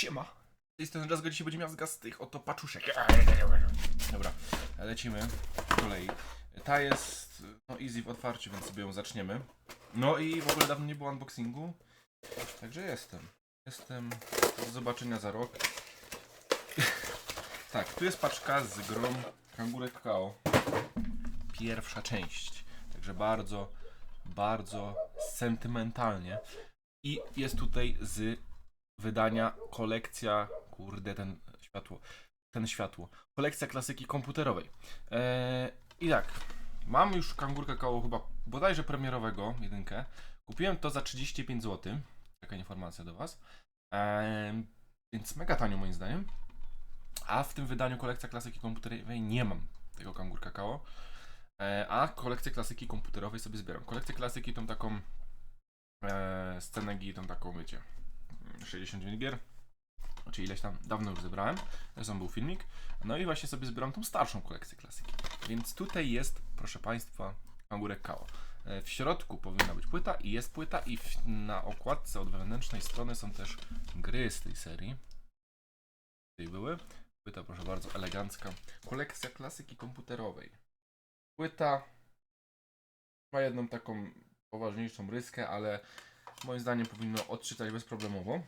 Siema. Z tej strony Jazgo dzisiaj będzie miał z tych oto paczuszek. Dobra, lecimy po kolei. Ta jest no easy w otwarciu, więc sobie ją zaczniemy. No i w ogóle dawno nie było unboxingu. Także jestem. Jestem. Do zobaczenia za rok. tak, tu jest paczka z grom Kangurek Kao. Pierwsza część. Także bardzo, bardzo sentymentalnie. I jest tutaj z wydania kolekcja. Kurde, ten światło. Ten światło. Kolekcja klasyki komputerowej. Eee, I tak. Mam już kangurka koło chyba bodajże premierowego, jedynkę. Kupiłem to za 35 zł. Taka informacja do Was. Eee, więc mega tanio moim zdaniem. A w tym wydaniu kolekcja klasyki komputerowej nie mam tego kangurka koło. E, a kolekcję klasyki komputerowej sobie zbieram. Kolekcję klasyki tą taką e, scenę tą taką wiecie 69 gier, czy ileś tam dawno już zebrałem, zresztą był filmik, no i właśnie sobie zbieram tą starszą kolekcję klasyki. Więc tutaj jest, proszę Państwa, kangurek Kao. E, W środku powinna być płyta i jest płyta i w, na okładce od wewnętrznej strony są też gry z tej serii. Tutaj były. Płyta, proszę bardzo, elegancka. Kolekcja klasyki komputerowej. Płyta ma jedną taką poważniejszą ryskę, ale moim zdaniem powinno odczytać bezproblemowo.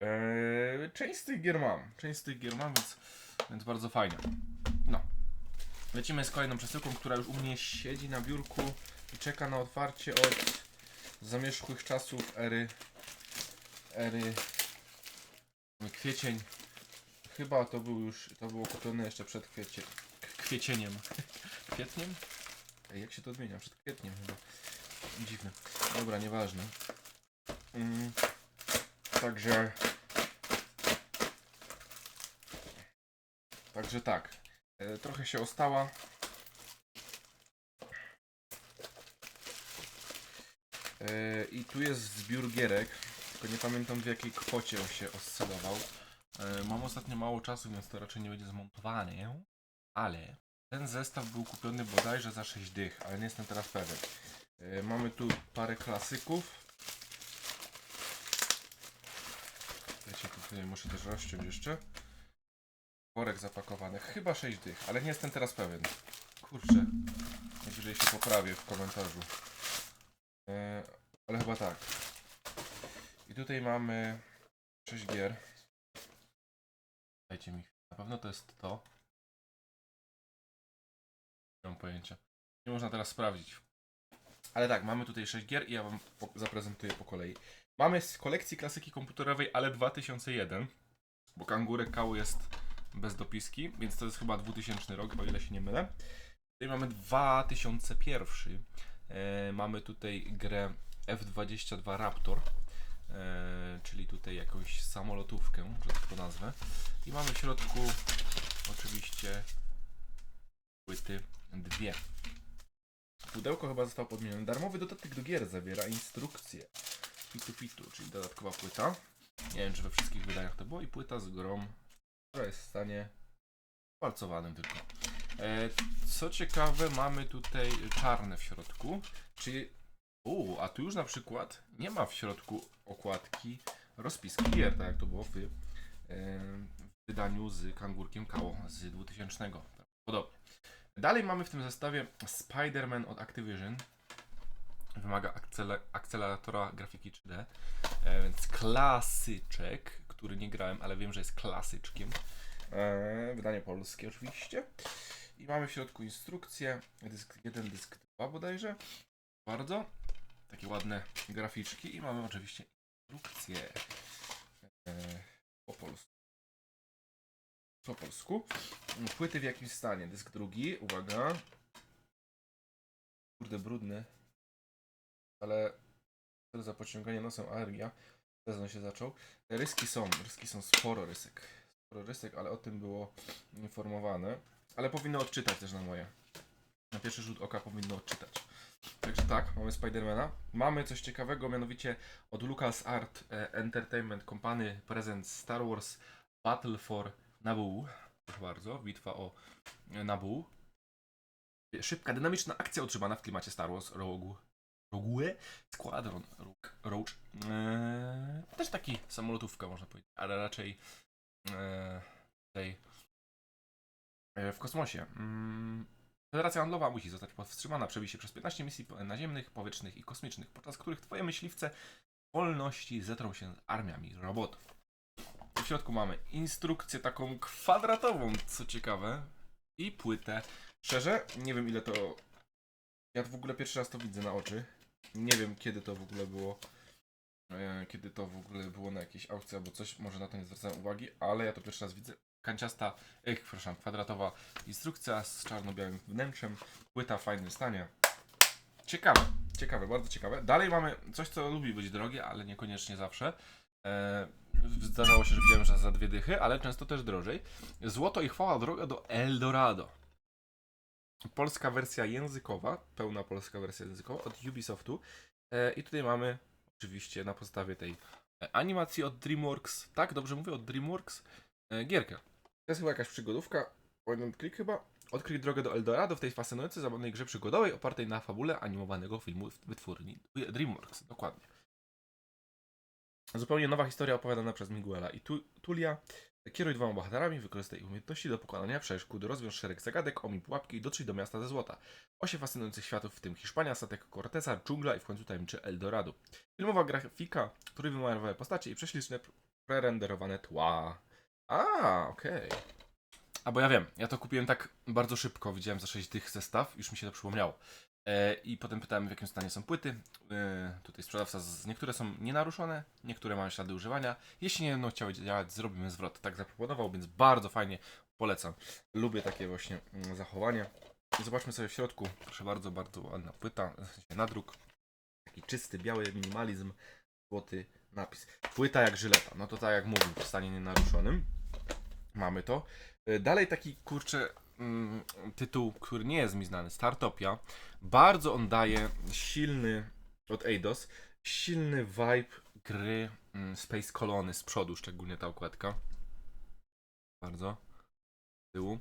Eee, część z tych gier mam. Część z tych gier mam, więc, więc bardzo fajnie. No. Lecimy z kolejną przesyłką, która już u mnie siedzi na biurku i czeka na otwarcie od zamierzchłych czasów ery ery kwiecień. Chyba to był już, to było kupione jeszcze przed kwiecie, kwiecieniem. Kwietniem? Jak się to odmienia? Przed kwietniem chyba. Dziwne. Dobra, nieważne. Mm, także. Także tak. E, trochę się ostała. E, I tu jest zbiór gierek. Tylko nie pamiętam w jakiej kwocie on się oscylował. E, mam ostatnio mało czasu, więc to raczej nie będzie zmontowane. Ale ten zestaw był kupiony bodajże za 6 dych, ale nie jestem teraz pewien. E, Mamy tu parę klasyków. Wiecie, tutaj muszę też rozciąć jeszcze. Worek zapakowany. Chyba 6 dych, ale nie jestem teraz pewien. Kurczę. Najwyżej się poprawię w komentarzu. E, ale chyba tak. I tutaj mamy 6 gier. Dajcie mi. Na pewno to jest to. Nie mam pojęcia. Nie można teraz sprawdzić. Ale tak, mamy tutaj 6 gier i ja wam po- zaprezentuję po kolei. Mamy z kolekcji klasyki komputerowej, ale 2001, bo Kangurek Kał jest bez dopiski, więc to jest chyba 2000 rok, o ile się nie mylę. Tutaj mamy 2001. E, mamy tutaj grę F-22 Raptor, e, czyli tutaj jakąś samolotówkę, że tak to nazwę. I mamy w środku oczywiście płyty dwie. Pudełko chyba zostało podmienione. Darmowy dodatek do gier zawiera instrukcję. Pitu Pitu, czyli dodatkowa płyta. Nie wiem, czy we wszystkich wydaniach to było. I płyta z grom, która jest w stanie palcowanym tylko. E, co ciekawe, mamy tutaj czarne w środku. Czyli. U, a tu już na przykład nie ma w środku okładki rozpiski gier, tak jak to było w, e, w wydaniu z kangurkiem Kao z 2000. Podobnie. Dalej mamy w tym zestawie Spider-Man od Activision. Wymaga akcele- akceleratora grafiki 3D, e, więc klasyczek, który nie grałem, ale wiem, że jest klasyczkiem. E, wydanie polskie oczywiście. I mamy w środku instrukcję, dysk 1, dysk 2 bodajże. Bardzo. Takie ładne graficzki i mamy oczywiście instrukcję e, po polsku. Po polsku. Płyty w jakim stanie? Dysk drugi, uwaga. Kurde, brudny. Ale za pociąganie nosem aria. Sezon się zaczął. Ryski są, ryski są sporo rysek. Sporo rysek, ale o tym było informowane. Ale powinno odczytać też na moje. Na pierwszy rzut oka powinno odczytać. Także tak, mamy Spidermana. Mamy coś ciekawego, mianowicie od LucasArt e, Entertainment Company prezent Star Wars Battle for Naboo. Proszę bardzo, bitwa o Naboo. Szybka, dynamiczna akcja utrzymana w klimacie Star Wars Rogue, Rogue Squadron Rogue, Roach. Eee, też taki samolotówka można powiedzieć, ale raczej eee, tej e, w kosmosie. Mm, Federacja Handlowa musi zostać powstrzymana, przebić się przez 15 misji naziemnych, powietrznych i kosmicznych, podczas których twoje myśliwce wolności zetrą się z armiami robotów. W środku mamy instrukcję taką kwadratową, co ciekawe, i płytę. Szczerze, nie wiem ile to. Ja w ogóle pierwszy raz to widzę na oczy. Nie wiem kiedy to w ogóle było. e, Kiedy to w ogóle było na jakiejś aukcji albo coś, może na to nie zwracałem uwagi, ale ja to pierwszy raz widzę. Kanciasta, ech, przepraszam, kwadratowa instrukcja z czarno-białym wnętrzem, płyta w fajnym stanie. Ciekawe, ciekawe, bardzo ciekawe. Dalej mamy coś, co lubi być drogie, ale niekoniecznie zawsze. E, zdarzało się, że widziałem, że za dwie dychy, ale często też drożej. Złoto i chwała droga do Eldorado. Polska wersja językowa, pełna polska wersja językowa od Ubisoftu. E, I tutaj mamy oczywiście na podstawie tej e, animacji od DreamWorks, tak dobrze mówię, od DreamWorks, e, gierkę. To jest chyba jakaś przygodówka, jeden klik chyba. Odkryj drogę do Eldorado w tej fascynującej, zabawnej grze przygodowej opartej na fabule animowanego filmu wytwórni DreamWorks. Dokładnie. Zupełnie nowa historia opowiadana przez Miguela i tu Tulia. Kieruj dwoma bohaterami, wykorzystaj ich umiejętności do pokonania przeszkód, rozwiąż szereg zagadek, omij pułapki i dotrzyj do miasta ze złota. Osiem fascynujących światów, w tym Hiszpania, statek Corteza, dżungla i w końcu tajemnicze Eldorado. Filmowa grafika, trójwymiarowe postacie i prześliczne prerenderowane tła. A, okej. A bo ja wiem, ja to kupiłem tak bardzo szybko, widziałem za 6 tych zestaw, już mi się to przypomniało. E, I potem pytałem, w jakim stanie są płyty. E, tutaj sprzedawca, z, niektóre są nienaruszone, niektóre mają ślady używania. Jeśli nie będą chciały działać, zrobimy zwrot. Tak zaproponował, więc bardzo fajnie polecam. Lubię takie właśnie mm, zachowania. I zobaczmy sobie w środku. Proszę bardzo, bardzo ładna płyta, nadruk. Taki czysty, biały minimalizm, złoty napis. Płyta jak żyleta, no to tak jak mówił, w stanie nienaruszonym. Mamy to. E, Dalej taki kurczę mm, tytuł, który nie jest mi znany, Startopia. Bardzo on daje silny od Eidos, silny vibe gry mm, Space Colony z przodu, szczególnie ta okładka. Bardzo. Z tyłu.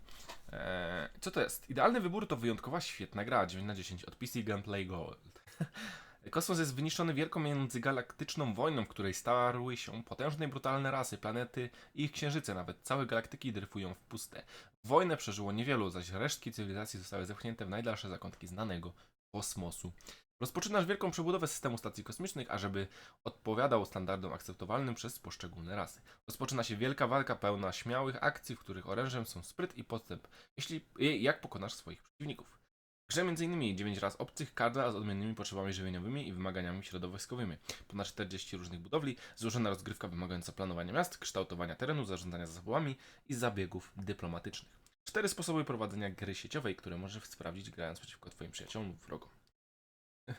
Eee, co to jest? Idealny wybór to wyjątkowa, świetna gra, 9 na 10 od PC Gunplay Gold. Kosmos jest wyniszczony wielką międzygalaktyczną wojną, w której starły się potężne i brutalne rasy, planety i ich księżyce, nawet całe galaktyki dryfują w puste. Wojnę przeżyło niewielu, zaś resztki cywilizacji zostały zepchnięte w najdalsze zakątki znanego kosmosu. Rozpoczynasz wielką przebudowę systemu stacji kosmicznych, ażeby odpowiadał standardom akceptowalnym przez poszczególne rasy. Rozpoczyna się wielka walka pełna śmiałych akcji, w których orężem są spryt i podstęp, jeśli jak pokonasz swoich przeciwników. Grze m.in. 9 raz obcych, każda z odmiennymi potrzebami żywieniowymi i wymaganiami środowiskowymi. Ponad 40 różnych budowli, złożona rozgrywka wymagająca planowania miast, kształtowania terenu, zarządzania zasobami i zabiegów dyplomatycznych. Cztery sposoby prowadzenia gry sieciowej, które możesz sprawdzić grając przeciwko Twoim przyjaciołom lub wrogom.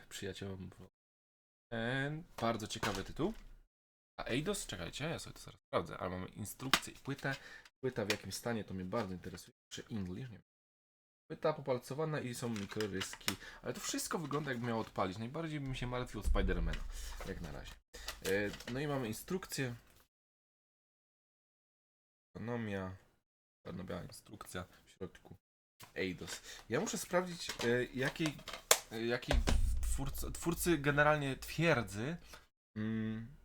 Przyjaciołom wrogom. Eee, bardzo ciekawy tytuł. A Eidos, czekajcie, ja sobie to zaraz sprawdzę, ale mamy instrukcję i płytę. Płyta w jakim stanie to mnie bardzo interesuje. Czy English? Nie wiem. Płyta popalcowana i są mikroryski. Ale to wszystko wygląda jakby miało odpalić. Najbardziej bym się martwił o Spidermana. Jak na razie. E, no i mamy instrukcję. Ekonomia. Czarno-biała instrukcja w środku. Eidos. Ja muszę sprawdzić e, jakiej, e, jakiej twórcy, twórcy generalnie twierdzy. Mm,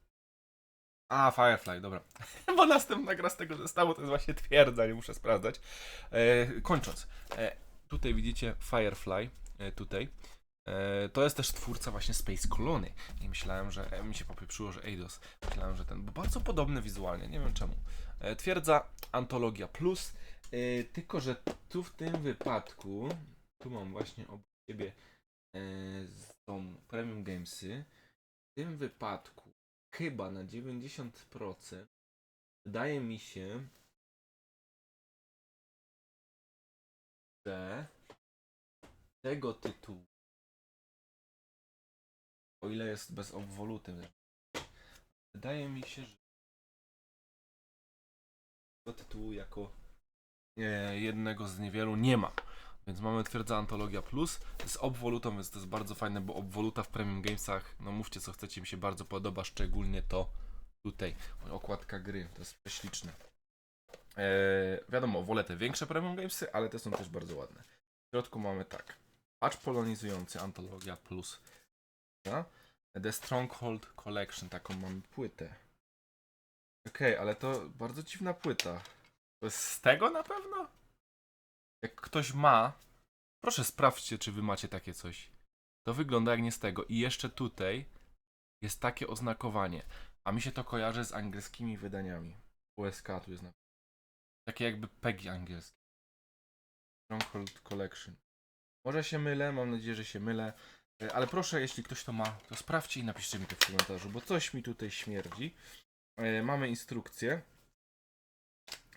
a, Firefly, dobra. Bo następna gra z tego zestawu to jest właśnie twierdza, nie muszę sprawdzać. E, kończąc. E, tutaj widzicie Firefly, e, tutaj. E, to jest też twórca właśnie Space Colony. I myślałem, że e, mi się popieprzyło, że Eidos. Myślałem, że ten, bo bardzo podobny wizualnie, nie wiem czemu. Twierdza Antologia Plus, tylko że tu w tym wypadku, tu mam właśnie obok siebie z tą Premium Gamesy. W tym wypadku chyba na 90% wydaje mi się, że tego tytułu, o ile jest bez obwoluty, wydaje mi się, że tego tytułu jako e, jednego z niewielu nie ma. Więc mamy twierdza Antologia Plus z obwolutą, więc to jest bardzo fajne, bo obwoluta w Premium Gamesach, no mówcie co chcecie, mi się bardzo podoba, szczególnie to tutaj, okładka gry, to jest prześliczne. Eee, wiadomo, wolę te większe Premium Gamesy, ale te są też bardzo ładne. W środku mamy tak, patch polonizujący Antologia Plus? The Stronghold Collection, taką mam płytę. Okej, ale to bardzo dziwna płyta. To jest z tego na pewno? Jak ktoś ma, proszę sprawdźcie, czy wy macie takie coś. To wygląda jak nie z tego. I jeszcze tutaj jest takie oznakowanie. A mi się to kojarzy z angielskimi wydaniami. USK tu jest na... Takie jakby PEGI angielskie. Stronghold Collection. Może się mylę, mam nadzieję, że się mylę. E, Ale proszę, jeśli ktoś to ma, to sprawdźcie i napiszcie mi to w komentarzu, bo coś mi tutaj śmierdzi. E, Mamy instrukcję.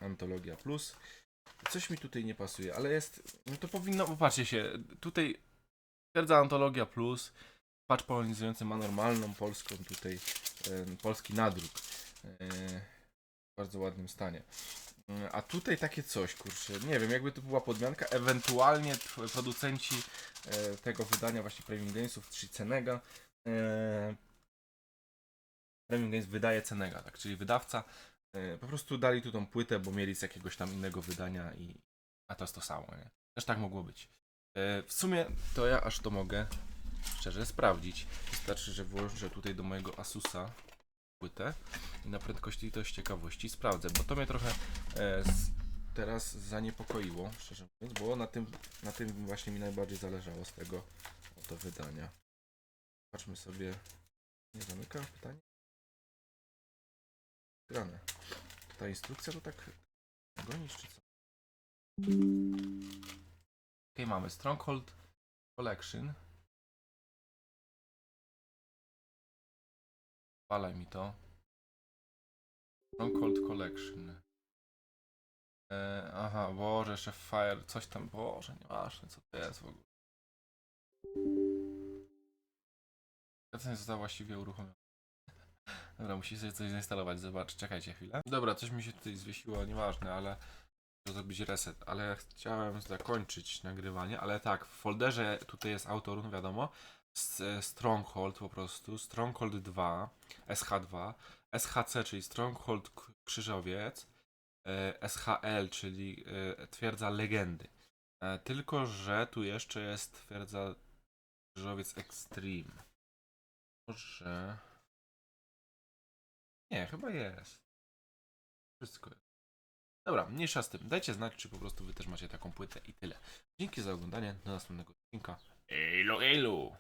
Antologia Plus. Coś mi tutaj nie pasuje, ale jest. No to powinno. Popatrzcie się, tutaj twierdza Antologia Plus. Patch polonizujący ma normalną polską tutaj. E, polski nadruk. W bardzo ładnym stanie. A tutaj takie coś, kurczę, nie wiem, jakby to była podmianka, ewentualnie producenci e, tego wydania właśnie Premium Gamesów, czyli Cenega. E, Premium Games wydaje Cenega, tak, czyli wydawca. E, po prostu dali tu tą płytę, bo mieli z jakiegoś tam innego wydania i a to jest to samo, nie? Też tak mogło być. W sumie to ja aż to mogę szczerze sprawdzić. Wystarczy, że włożę tutaj do mojego Asusa płytę i na prędkości to z ciekawości sprawdzę, bo to mnie trochę e, z, teraz zaniepokoiło, szczerze mówiąc, bo na tym, na tym właśnie mi najbardziej zależało z tego oto wydania. Patrzmy sobie. Nie zamykam pytanie. Grane. Ta instrukcja to tak gonisz czy co? Ok, mamy Stronghold Collection. Palaj mi to. Stronghold Collection. E, aha, Boże, jeszcze Fire, coś tam, Boże, nieważne, co to jest w ogóle. To nie została właściwie uruchomiona. Dobra, musi sobie coś zainstalować, zobacz, czekajcie chwilę. Dobra, coś mi się tutaj zwiesiło, nieważne, ale muszę zrobić reset, ale chciałem zakończyć nagrywanie, ale tak, w folderze tutaj jest autorun, wiadomo, Stronghold po prostu, Stronghold 2, SH2, SHC, czyli Stronghold Krzyżowiec, e, SHL, czyli e, Twierdza Legendy. E, Tylko, że tu jeszcze jest Twierdza Krzyżowiec Extreme. Może... Nie, chyba jest. Wszystko jest. Dobra, mniejsza z tym. Dajcie znać, czy po prostu wy też macie taką płytę i tyle. Dzięki za oglądanie. Do następnego odcinka. Elo, elo!